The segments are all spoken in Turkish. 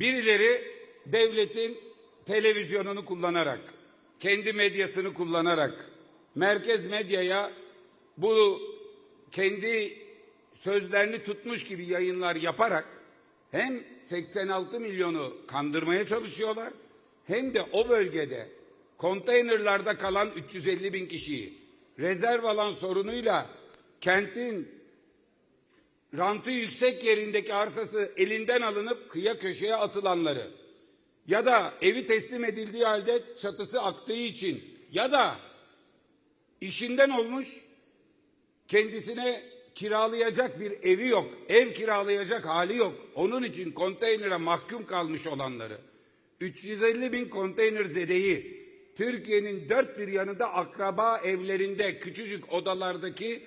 Birileri devletin televizyonunu kullanarak, kendi medyasını kullanarak, merkez medyaya bu kendi sözlerini tutmuş gibi yayınlar yaparak hem 86 milyonu kandırmaya çalışıyorlar hem de o bölgede konteynerlarda kalan 350 bin kişiyi rezerv alan sorunuyla kentin rantı yüksek yerindeki arsası elinden alınıp kıya köşeye atılanları ya da evi teslim edildiği halde çatısı aktığı için ya da işinden olmuş kendisine kiralayacak bir evi yok, ev kiralayacak hali yok. Onun için konteynere mahkum kalmış olanları, 350 bin konteyner zedeyi, Türkiye'nin dört bir yanında akraba evlerinde, küçücük odalardaki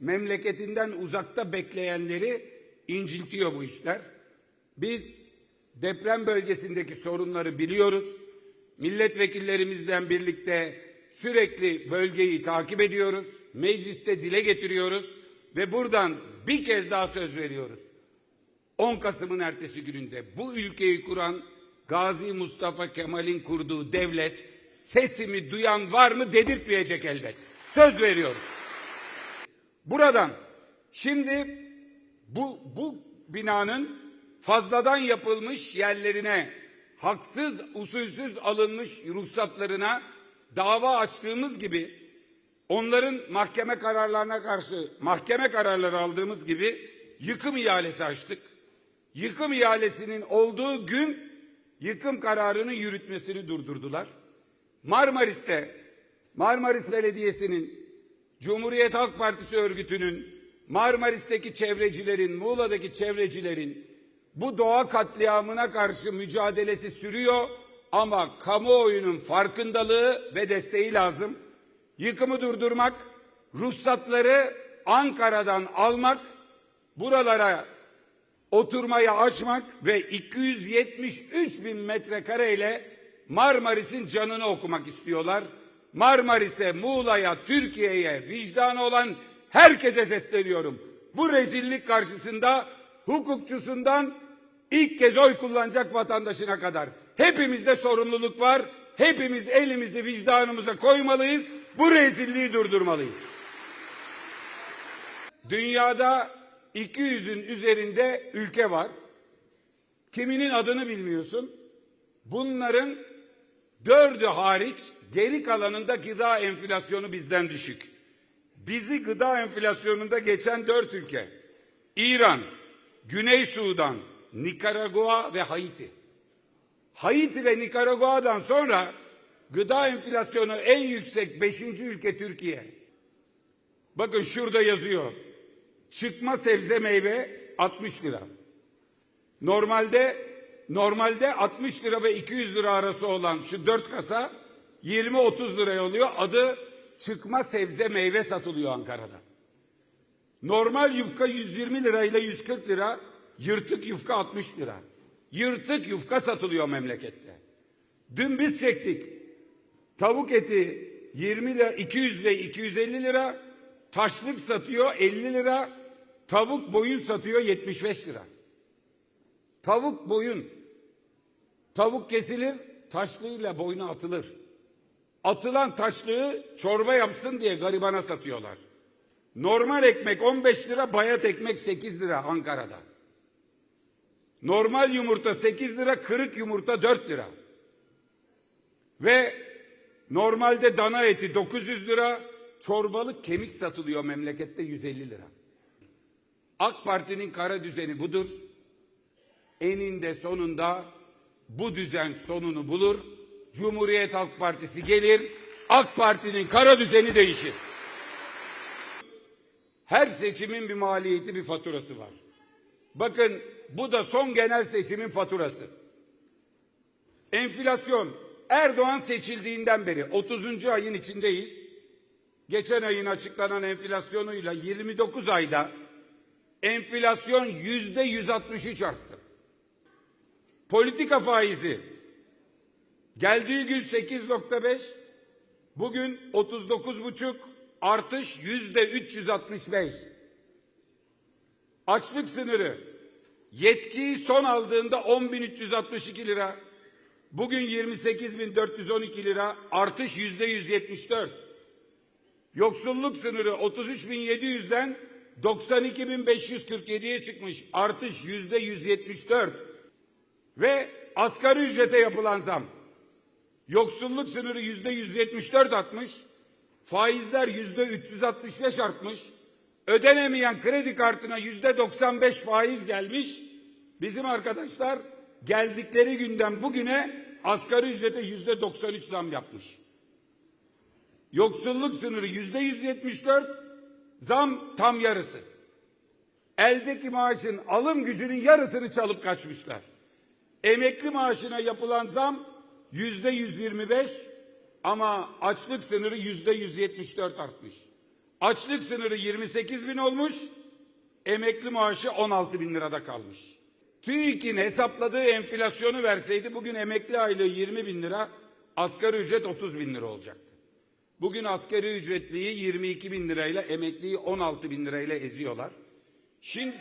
memleketinden uzakta bekleyenleri inciltiyor bu işler. Biz deprem bölgesindeki sorunları biliyoruz. Milletvekillerimizle birlikte sürekli bölgeyi takip ediyoruz. Mecliste dile getiriyoruz ve buradan bir kez daha söz veriyoruz. 10 Kasım'ın ertesi gününde bu ülkeyi kuran Gazi Mustafa Kemal'in kurduğu devlet sesimi duyan var mı dedirtmeyecek elbet. Söz veriyoruz. Buradan şimdi bu, bu binanın fazladan yapılmış yerlerine haksız usulsüz alınmış ruhsatlarına dava açtığımız gibi onların mahkeme kararlarına karşı mahkeme kararları aldığımız gibi yıkım ihalesi açtık. Yıkım ihalesinin olduğu gün yıkım kararını yürütmesini durdurdular. Marmaris'te Marmaris Belediyesi'nin Cumhuriyet Halk Partisi örgütünün Marmaris'teki çevrecilerin, Muğla'daki çevrecilerin bu doğa katliamına karşı mücadelesi sürüyor ama kamuoyunun farkındalığı ve desteği lazım. Yıkımı durdurmak, ruhsatları Ankara'dan almak, buralara oturmayı açmak ve 273 bin metrekareyle Marmaris'in canını okumak istiyorlar. Marmaris'e, Muğla'ya, Türkiye'ye vicdanı olan herkese sesleniyorum. Bu rezillik karşısında hukukçusundan ilk kez oy kullanacak vatandaşına kadar hepimizde sorumluluk var. Hepimiz elimizi vicdanımıza koymalıyız. Bu rezilliği durdurmalıyız. Dünyada 200'ün üzerinde ülke var. Kiminin adını bilmiyorsun. Bunların dördü hariç geri kalanında gıda enflasyonu bizden düşük. Bizi gıda enflasyonunda geçen dört ülke. İran, Güney Sudan, Nikaragua ve Haiti. Haiti ve Nikaragua'dan sonra gıda enflasyonu en yüksek beşinci ülke Türkiye. Bakın şurada yazıyor. Çıkma sebze meyve 60 lira. Normalde normalde 60 lira ve 200 lira arası olan şu dört kasa 20-30 liraya oluyor. Adı çıkma sebze meyve satılıyor Ankara'da. Normal yufka 120 lirayla 140 lira, yırtık yufka 60 lira. Yırtık yufka satılıyor memlekette. Dün biz çektik. Tavuk eti 20 lira, 200 ve 250 lira, taşlık satıyor 50 lira, tavuk boyun satıyor 75 lira. Tavuk boyun. Tavuk kesilir, taşlığıyla boyuna atılır. Atılan taşlığı çorba yapsın diye garibana satıyorlar. Normal ekmek 15 lira, bayat ekmek 8 lira Ankara'da. Normal yumurta 8 lira, kırık yumurta 4 lira. Ve normalde dana eti 900 lira, çorbalık kemik satılıyor memlekette 150 lira. AK Parti'nin kara düzeni budur. Eninde sonunda bu düzen sonunu bulur. Cumhuriyet Halk Partisi gelir. AK Parti'nin kara düzeni değişir. Her seçimin bir maliyeti, bir faturası var. Bakın bu da son genel seçimin faturası. Enflasyon Erdoğan seçildiğinden beri 30. ayın içindeyiz. Geçen ayın açıklanan enflasyonuyla 29 ayda enflasyon yüzde 163 arttı. Politika faizi geldiği gün 8.5, bugün 39.5, artış yüzde 365. Açlık sınırı Yetkiyi son aldığında 10.362 lira. Bugün 28.412 lira. Artış yüzde 174. Yoksulluk sınırı 33.700'den 92.547'ye çıkmış. Artış yüzde 174. Ve asgari ücrete yapılan zam. Yoksulluk sınırı yüzde 174 artmış. Faizler yüzde 365 artmış. Ödenemeyen kredi kartına yüzde 95 faiz gelmiş. Bizim arkadaşlar geldikleri günden bugüne asgari ücrete yüzde 93 zam yapmış. Yoksulluk sınırı yüzde 174, zam tam yarısı. Eldeki maaşın alım gücünün yarısını çalıp kaçmışlar. Emekli maaşına yapılan zam yüzde 125 ama açlık sınırı yüzde 174 artmış. Açlık sınırı 28 bin olmuş, emekli maaşı 16 bin lirada kalmış. TÜİK'in hesapladığı enflasyonu verseydi bugün emekli aylığı 20 bin lira, asgari ücret 30 bin lira olacaktı. Bugün asgari ücretliyi 22 bin lirayla, emekliyi 16 bin lirayla eziyorlar. Şimdi